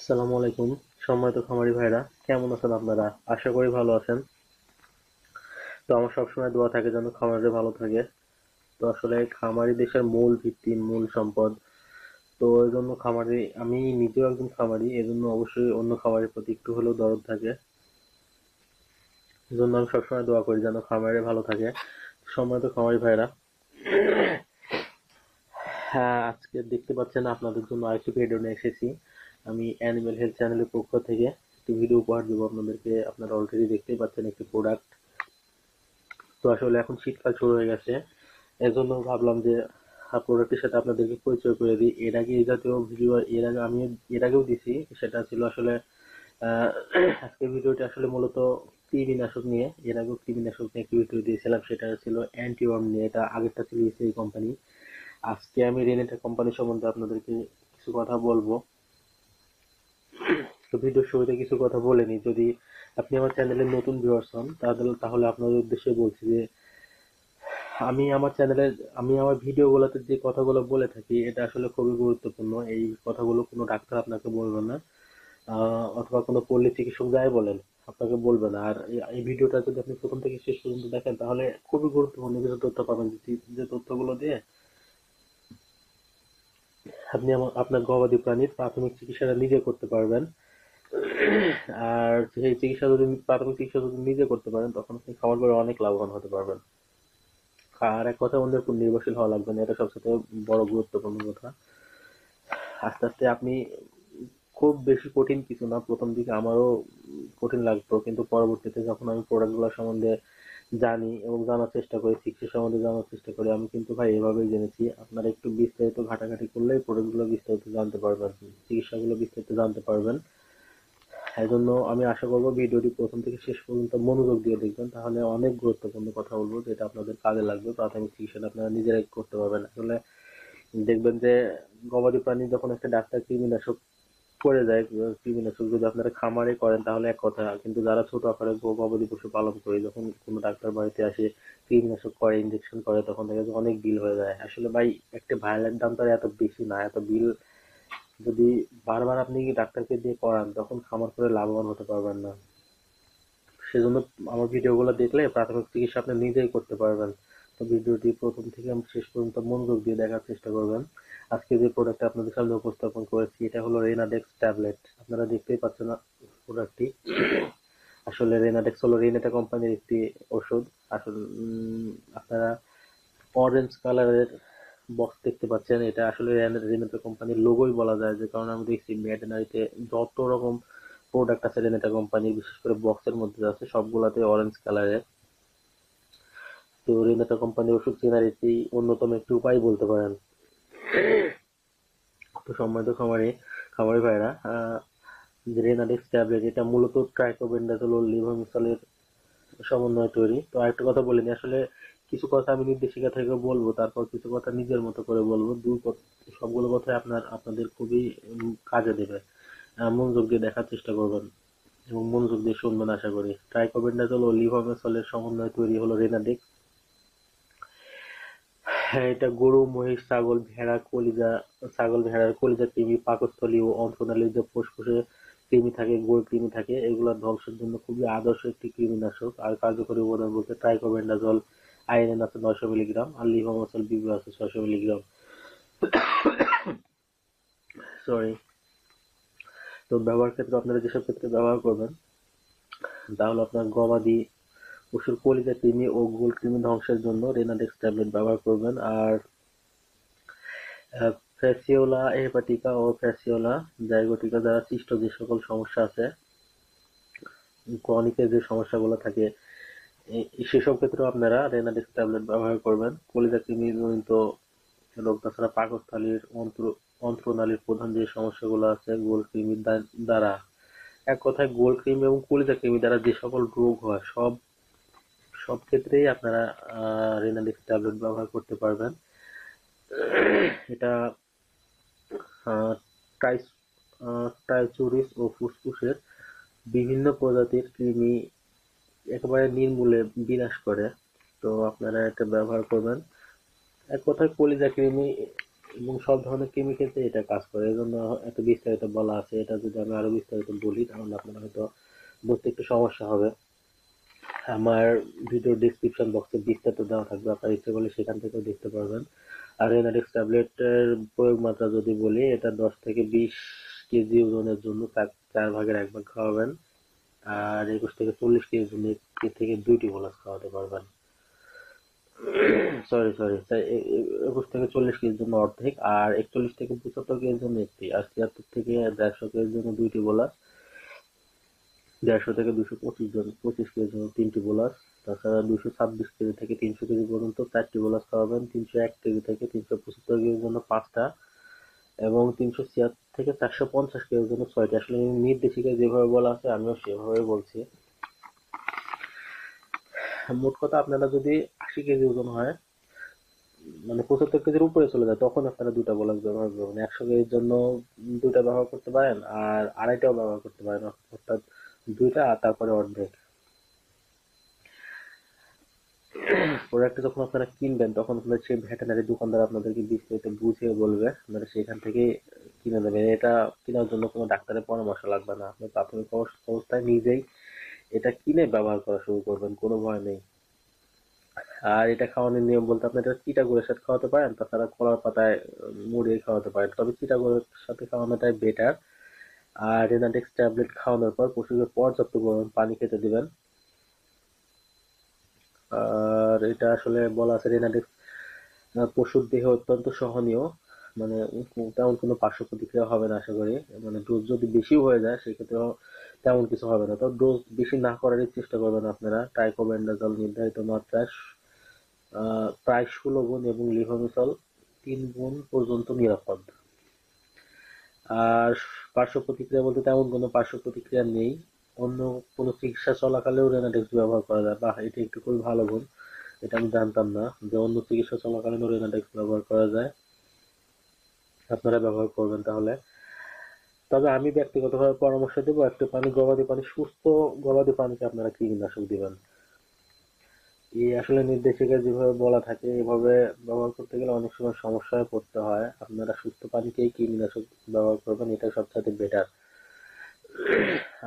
আসসালামু আলাইকুম, সম্মানিত খামারি ভাইরা, কেমন আছেন আপনারা? আশা করি ভালো আছেন। তো আমার সবসময় দোয়া থাকে যেন খামারে ভালো থাকে। তো আসলে খামারি দেশের মূল ভিত্তি, মূল সম্পদ। তো এই জন্য খামারি, আমি নিজেও একজন খামারি, এজন্য অবশ্যই অন্য খামারের প্রতি একটু হলেও দরদ থাকে। জন্য আমি সবসময় দোয়া করি যেন খামারে ভালো থাকে। সম্মানিত খামারি ভাইরা হ্যাঁ আজকে দেখতে পাচ্ছেন আপনাদের জন্য আরেকটি ভিডিও নিয়ে এসেছি। আমি অ্যানিমেল হেলথ চ্যানেলের পক্ষ থেকে একটি ভিডিও উপহার দেবো। আপনাদেরকে আপনারা অলরেডি দেখতেই পাচ্ছেন একটি প্রোডাক্ট তো আসলে এখন শীতকাল শুরু হয়ে গেছে। এজন্য ভাবলাম যে প্রোডাক্টের সাথে আপনাদেরকে পরিচয় করে দিই। এর আগে এই জাতীয় ভিডিও এর আগে আমি, এর আগেও দিছি, সেটা ছিল আসলে আজকের ভিডিওটি আসলে মূলত কৃমিনাশক নিয়ে। এর আগেও কৃমিনাশক নিয়ে একটি ভিডিও দিয়েছিলাম, সেটা ছিল অ্যান্টিওয়ার্ম নিয়ে। এটা আগেরটা ছিল ইসেই কোম্পানি আজকে আমি রেনেটা কোম্পানি সম্বন্ধে আপনাদেরকে কিছু কথা বলব। তো ভিডিওর শুরুতে কিছু কথা বলে নিই। যদি আপনি আমার চ্যানেলের নতুন ভিউয়ার্স হন, তাহলে তাহলে আপনাদের উদ্দেশ্যে বলছি যে, আমি আমার চ্যানেলে আমি আমার ভিডিওগুলোতে যে কথাগুলো বলে থাকি, এটা আসলে খুবই গুরুত্বপূর্ণ। এই কথাগুলো কোনো ডাক্তার আপনাকে বলবে না অথবা কোনো পল্লী চিকিৎসক যাই বলেন, আপনাকে বলবে না। আর এই- ভিডিওটা যদি আপনি প্রথম থেকে শেষ পর্যন্ত দেখেন, তাহলে খুবই গুরুত্বপূর্ণ। কিছু তথ্য পাবেন যে তথ্যগুলো দিয়ে আপনি আপনার গবাদি প্রাণীর প্রাথমিক চিকিৎসাটা নিজে করতে পারবেন। আর সেই চিকিৎসা যদি, প্রাথমিক চিকিৎসা যদি নিজে করতে পারেন, তখন আপনি খামার করে অনেক লাভবান হতে পারবেন। আর এক কথা অন্যের উপর নির্ভরশীল হওয়া লাগবে না, এটা সবচেয়ে বড় গুরুত্বপূর্ণ কথা। আস্তে আস্তে আপনি খুব বেশি কঠিন কিছু না, প্রথম দিকে আমারও কঠিন লাগতো, কিন্তু পরবর্তীতে যখন আমি প্রোডাক্টগুলো সম্বন্ধে জানি এবং জানার চেষ্টা করি চিকিৎসা সম্বন্ধে জানার চেষ্টা করি। আমি কিন্তু ভাই এভাবেই জেনেছি, আপনারা একটু বিস্তারিত ঘাটাঘাটি করলেই প্রোডাক্টগুলো বিস্তারিত জানতে পারবেন, চিকিৎসাগুলো বিস্তারিত জানতে পারবেন। এই জন্য আমি আশা করব ভিডিওটি প্রথম থেকে শেষ পর্যন্ত মনোযোগ দিয়ে দেখবেন, তাহলে অনেক গুরুত্বপূর্ণ কথা বলব যেটা আপনাদের কাজে লাগবে, প্রাথমিক চিকিৎসাটা আপনারা নিজেরাই করতে পারবেন। আসলে দেখবেন যে গবাদি প্রাণী যখন একটা ডাক্তার কৃমিনাশক করে যায় কৃমিনাশক যদি আপনারা খামারে করেন, তাহলে এক কথা। কিন্তু যারা ছোট আকারে গবাদি পশু পালন করে, যখন কোনো ডাক্তার বাড়িতে আসে কৃমিনাশক করে ইনজেকশন করে, তখন দেখা যায় অনেক বিল হয়ে যায়। আসলে ভাই, একটা ভায়োলেন্ট দাম তো এত বেশি না। এত বিল যদি বারবার আপনি ডাক্তারকে দিয়ে করান, তখন খামার করে লাভবান হতে পারবেন না। সেজন্য আমার ভিডিওগুলো দেখলে প্রাথমিক চিকিৎসা আপনি নিজেই করতে পারবেন। তো ভিডিওটি প্রথম থেকে শেষ পর্যন্ত মনোযোগ দিয়ে দেখার চেষ্টা করবেন। আজকে যে প্রোডাক্টটা আপনাদের সামনে উপস্থাপন করেছি, এটা হলো রেনাডেক্স ট্যাবলেট আপনারা দেখতেই পাচ্ছেন প্রোডাক্টটি আসলে রেনাডেক্স হলো রেনেটা কোম্পানির একটি ওষুধ আসলে আপনারা অরেঞ্জ কালারের বক্স দেখতে পাচ্ছেন। এটা আসলে রেনেটা কোম্পানির লোগোই বলা যায়, যে কারণে আমি দেখছি ভেটেনারিতে যত রকম প্রোডাক্ট আছে রেনেটা কোম্পানির বিশেষ করে বক্সের মধ্যে আছে, সবগুলাতে অরেঞ্জ কালারের তো রেনেটা কোম্পানির ওষুধ চেনার একটি অন্যতম একটি উপায় বলতে পারেন। তো সম্মানিত খামারি খামারি ভাইরা রেনাডেক্স ট্যাবলেট এটা মূলত ট্রাইকোবেন্ডাজোল লিভামিসলের সমন্বয়ে তৈরি। তো আরেকটা কথা বলিনি আসলে কিছু কথা আমি নির্দেশিকা থেকে বলব, তারপর কিছু কথা নিজের মতো করে বলব। দুই সবগুলো কথাই আপনার, আপনাদের খুবই কাজে দেবে। মনোযোগ দিয়ে দেখার চেষ্টা করবেন এবং মনোযোগ দিয়ে শুনবেন আশা করি। ট্রাইকোবেন্ডাজোল ও লিভামেসলের সমন্বয়ে তৈরি হলো রেনাডেক্স হ্যাঁ এটা গরু, মহিষ, ছাগল, ভেড়া, কলিজা, ছাগল ভেড়ার কলিজা কৃমি পাকস্থলী ও অন্ত্রনালীর যে ফুসফুসে কৃমি থাকে গোল কৃমি থাকে এগুলোর ধ্বংসের জন্য খুবই আদর্শ একটি কৃমিনাশক আর কার্যকরী উপাদান বলতে ট্রাইকোবেন্ডাজল আইরেন আছে নয়শো মিলিগ্রাম আর লিভামাসল বিবি আছে ছয়শো মিলিগ্রাম। সরি তো ব্যবহার ক্ষেত্রে আপনারা যেসব ক্ষেত্রে ব্যবহার করবেন, তাহলে আপনার গবাদি পশুর কলিজা কৃমি ও গোল কৃমি ধ্বংসের জন্য রেনাডেক্স ট্যাবলেট ব্যবহার করবেন আর ফ্যাসিওলা হেপাটিকা ও ফ্যাসিওলা জাইগোটিকা দ্বারা সৃষ্ট যে সকল সমস্যা আছে ক্রনিকের যে সমস্যাগুলো থাকে সেসব ক্ষেত্রেও আপনারা রেনাডেক্স ট্যাবলেট ব্যবহার করবেন। কলিজা কৃমি জনিত রোগ, তাছাড়া পাকস্থলীর অন্ত্র, অন্ত্রনালীর প্রধান যে সমস্যাগুলো আছে গোল কৃমির দ্বারা, এক কথায় গোল কৃমি এবং কলিজা কৃমি দ্বারা যে সকল রোগ হয়, সব সব ক্ষেত্রেই আপনারা রেনাডিক্স ট্যাবলেট ব্যবহার করতে পারবেন। এটা আহ, ট্রাইচুরিস ও ফুসফুসের বিভিন্ন প্রজাতির কৃমি একেবারে নির্মূলে বিনাশ করে। তো আপনারা এটা ব্যবহার করবেন। এক কথায় কলিজা কৃমি এবং সব ধরনের কৃমি ক্ষেত্রে এটা কাজ করে। এই জন্য এত বিস্তারিত বলা আছে। এটা যদি আমি আরও বিস্তারিত বলি তাহলে আপনার হয়তো বুঝতে একটু সমস্যা হবে। আমার ভিডিও ডিসক্রিপশন বক্সে বিস্তারিত দেওয়া থাকবে, আপনার ইচ্ছে করলে সেখান থেকেও দেখতে পারবেন। আর রেনাডিক্স ট্যাবলেটের প্রয়োগ মাত্রা যদি বলি, এটা দশ থেকে বিশ কেজি ওজনের জন্য চার ভাগের এক ভাগ খাওয়াবেন। আর একুশ থেকে চল্লিশ কেজি একটি থেকে দুইটি গোলাস খাওয়াতে পারবেন। সরি সরি একুশ থেকে চল্লিশ কেজির জন্য অর্ধেক, আর একচল্লিশ থেকে পঁচাত্তর কেজির জন্য একটি, আর ছিয়াত্তর থেকে দেড়শো কেজির জন্য দুইটি বোলাস দেড়শো থেকে দুশো পঁচিশ জন, পঁচিশ কেজি তিনটি বোলাস তাছাড়া দুশো ছাব্বিশ কেজি থেকে তিনশো কেজি পর্যন্ত চারটি বোলাস খাওয়াবেন, তিনশো এক কেজি থেকে তিনশো পঁচাত্তর কেজির জন্য পাঁচটা এবং তিনশো ছিয়াত্তর থেকে চারশো পঞ্চাশ কেজির জন্য ছয়টি। আসলে নির্দেশিকা যেভাবে বলা আছে, আমিও সেভাবে বলছি। মোট কথা আপনারা যদি আশি কেজি ওজন হয় মানে পঁচাত্তর কেজির উপরে চলে যায়, তখন আপনারা দুটা বোলাস ব্যবহার করবেন। একশো কেজির জন্য দুইটা ব্যবহার করতে পারেন আর আড়াইটাও ব্যবহার করতে পারেন, অর্থাৎ দুইটা তারপরে অর্ধেক প্রোডাক্টটা যখন আপনারা কিনবেন, তখন আপনাদের সেই ভেটেনারি দোকানদার আপনাদেরকে বিস্তারিত বুঝিয়ে বলবে। আপনারা সেখান থেকে কিনে নেবেন। এটা কেনার জন্য কোনো ডাক্তারের পরামর্শ লাগবে না। আপনি প্রাথমিক অবস্থায় নিজেই এটা কিনে ব্যবহার করা শুরু করবেন, কোনো ভয় নেই। আর এটা খাওয়ানোর নিয়ম বলতে আপনি এটা চিটাগুড়ের সাথে খাওয়াতে পারেন, তাছাড়া কলার পাতায় মুড়িয়ে খাওয়াতে পারেন। তবে চিটাগুড়ের সাথে খাওয়ানোটাই বেটার আর রেনাডেক্স ট্যাবলেট খাওয়ানোর পর পশুকে পর্যাপ্ত পরিমাণ পানি খেতে দিবেন। আর এটা আসলে বলা আছে রেনাডেক্স পশুর দেহে অত্যন্ত সহনীয়। মানে তেমন কোনো পার্শ্ব প্রতিক্রিয়া হবে না, আশা করি। মানে ডোজ যদি বেশি হয়ে যায় সেক্ষেত্রে তেমন কিছু হবে না। তো ডোজ বেশি না করারই চেষ্টা করবেন আপনারা। টাইকোবেন্ডাজল নির্ধারিত মাত্রায় প্রায় ষোলো গুণ এবং লিভোমিসল তিন গুণ পর্যন্ত নিরাপদ। আর পার্শ্ব প্রতিক্রিয়া বলতে তেমন কোনো পার্শ্ব প্রতিক্রিয়া নেই। অন্য কোনো চিকিৎসা চলাকালেও রেনাডেক্স ব্যবহার করা যায়। বাহ, এটা একটু খুবই ভালো গুণ, এটা আমি জানতাম না যে অন্য চিকিৎসা চলাকালীনও রেনাডেক্স ব্যবহার করা যায়। আপনারা ব্যবহার করবেন তাহলে। তবে আমি ব্যক্তিগতভাবে পরামর্শ দেবো, একটু পানি, গবাদি পানি, সুস্থ গবাদি পানিকে আপনারা কীটনাশক দিবেন? এই আসলে নির্দেশিকা যেভাবে বলা থাকে, এভাবে ব্যবহার করতে গেলে অনেক সময় সমস্যায় পড়তে হয়। আপনারা সুস্থ পানিকেই কীটনাশক ব্যবহার করবেন, এটা সবচেয়ে বেটার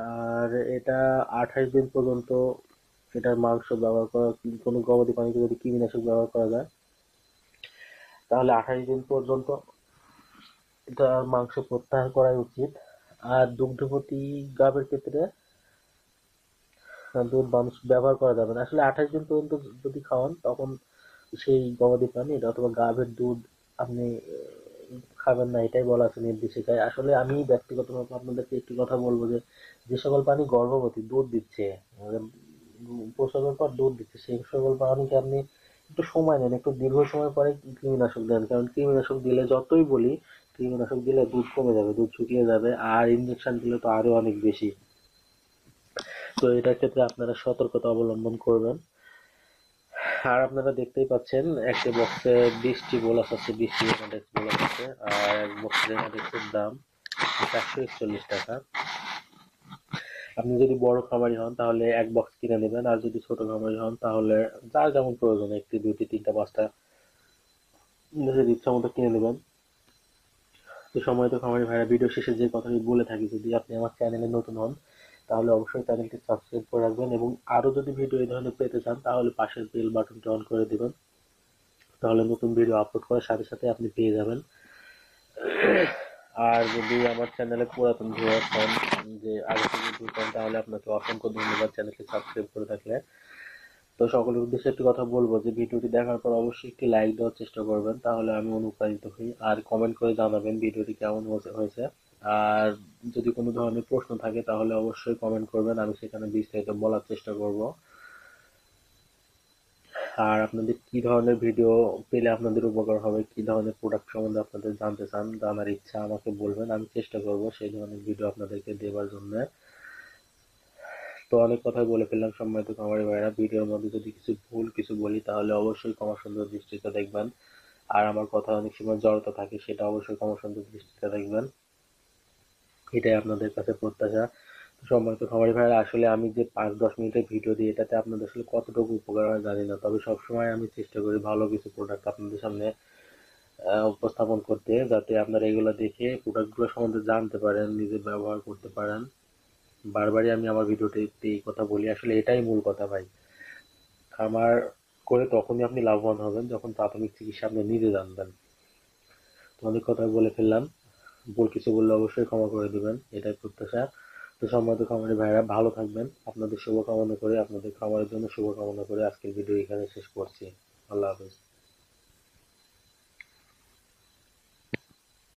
আর এটা আঠাশ দিন পর্যন্ত এটার মাংস ব্যবহার করা, কোনো গবাদি পানিকে যদি কীটনাশক ব্যবহার করা যায়, তাহলে আঠাশ দিন পর্যন্ত এটার মাংস প্রত্যাহার করাই উচিত। আর দুগ্ধবতী গাভীর ক্ষেত্রে দুধ মানুষ ব্যবহার করা যাবে না। আসলে আঠাশ দিন পর্যন্ত যদি খাওয়ান, তখন সেই গবাদি প্রাণী অথবা গাভীর দুধ আপনি খাবেন না, এটাই বলা আছে নির্দেশিকায়। আসলে আমি ব্যক্তিগতভাবে আপনাদেরকে একটি কথা বলব যে যে সকল প্রাণী গর্ভবতী দুধ দিচ্ছে প্রসবের পর দুধ দিচ্ছে, সেই সকল প্রাণীকে আপনি একটু সময় নেন একটু দীর্ঘ সময় পরে কৃমিনাশক দেন। কারণ কৃমিনাশক দিলে যতই বলি, কৃমিনাশক দিলে দুধ কমে যাবে, দুধ শুকিয়ে যাবে, আর ইঞ্জেকশন দিলে তো আরও অনেক বেশি। তো এটার ক্ষেত্রে আপনারা সতর্কতা অবলম্বন করবেন। আর আপনারা দেখতেই পাচ্ছেন, একটা বক্সে বিশটি বোলাস আছে বিশটি বোলাস আছে, আর এক বক্স রেনাডেক্সের দাম চারশো একচল্লিশ টাকা। আপনি যদি বড় খামারি হন, তাহলে এক বক্স কিনে নেবেন, আর যদি ছোট খামারি হন, তাহলে যার যেমন প্রয়োজন, একটি দুটি তিনটা, পাঁচটা নিজের ইচ্ছা মতো কিনে নেবেন। তো সময় তো খামারি ভাইরা, ভিডিও শেষে যে কথাটি বলে থাকি, যদি আপনি আমার চ্যানেলে নতুন হন তাহলে অবশ্যই চ্যানেলটি সাবস্ক্রাইব করে রাখবেন এবং আরও যদি ভিডিও এই ধরনের পেতে চান, তাহলে পাশের বেল বাটনটি অন করে দিবেন। তাহলে নতুন ভিডিও আপলোড করার সাথে সাথে আপনি পেয়ে যাবেন। আর যদি আমার চ্যানেলে পুরাতন ভিউয়ার্স হন, যে আগে থেকে ঢুকেন তাহলে আপনাকে অসংখ্য ধন্যবাদ চ্যানেলটি সাবস্ক্রাইব করে থাকলে। তো সকলের উদ্দেশ্যে একটি কথা বলব যে ভিডিওটি দেখার পর অবশ্যই একটি লাইক দেওয়ার চেষ্টা করবেন, তাহলে আমি অনুপ্রাণিত হই। আর কমেন্ট করে জানাবেন ভিডিওটি কেমন হয়েছে। আর যদি কোনো ধরনের প্রশ্ন থাকে, তাহলে অবশ্যই কমেন্ট করবেন, আমি সেখানে বিস্তারিত বলার চেষ্টা করব। আর আপনাদের কি ধরনের ভিডিও পেলে আপনাদের উপকার হবে, কি ধরনের প্রোডাক্ট সম্বন্ধে আপনাদের জানতে চান, জানার ইচ্ছা আমাকে বলবেন, আমি চেষ্টা করব সেই ধরনের ভিডিও আপনাদেরকে দেওয়ার জন্য। তো অনেক কথাই বলে ফেললাম, সম্মানিত খামারি ভাইরা ভিডিওর মধ্যে যদি কিছু ভুল কিছু বলি, তাহলে অবশ্যই ক্ষমা সুন্দর দৃষ্টিতে দেখবেন। আর আমার কথা অনেক সময় জড়তা থাকে, সেটা অবশ্যই ক্ষমা সুন্দর দৃষ্টিতে দেখবেন। এটাই আপনাদের কাছে প্রত্যাশা। সম্মানিত খামারি ভাইরা আসলে আমি যে পাঁচ, দশ মিনিটের ভিডিও দিই, এটাতে আপনাদের আসলে কতটুকু উপকার হয় জানি না। তবে সবসময় আমি চেষ্টা করি ভালো কিছু প্রোডাক্ট আপনাদের সামনে উপস্থাপন করতে, যাতে আপনারা এগুলো দেখে প্রোডাক্টগুলো সম্বন্ধে জানতে পারেন, নিজে ব্যবহার করতে পারেন। বারবারই আমি আমার ভিডিওতে এই কথা বলি। আসলে এটাই মূল কথা ভাই। খামার করে তখনই আপনি লাভবান হবেন, যখন প্রাথমিক চিকিৎসা আপনি নিজে জানবেন। তো অনেক কথা বলে ফেললাম। ভুল কিছু বললে অবশ্যই ক্ষমা করে দিবেন, এটাই প্রত্যাশা। তো সম্মানিত খামারি ভাইরা ভালো থাকবেন। আপনাদের শুভকামনা করে, আপনাদের খামারের জন্য শুভকামনা করে আজকের ভিডিও এখানে শেষ করছি। আল্লাহ হাফেজ।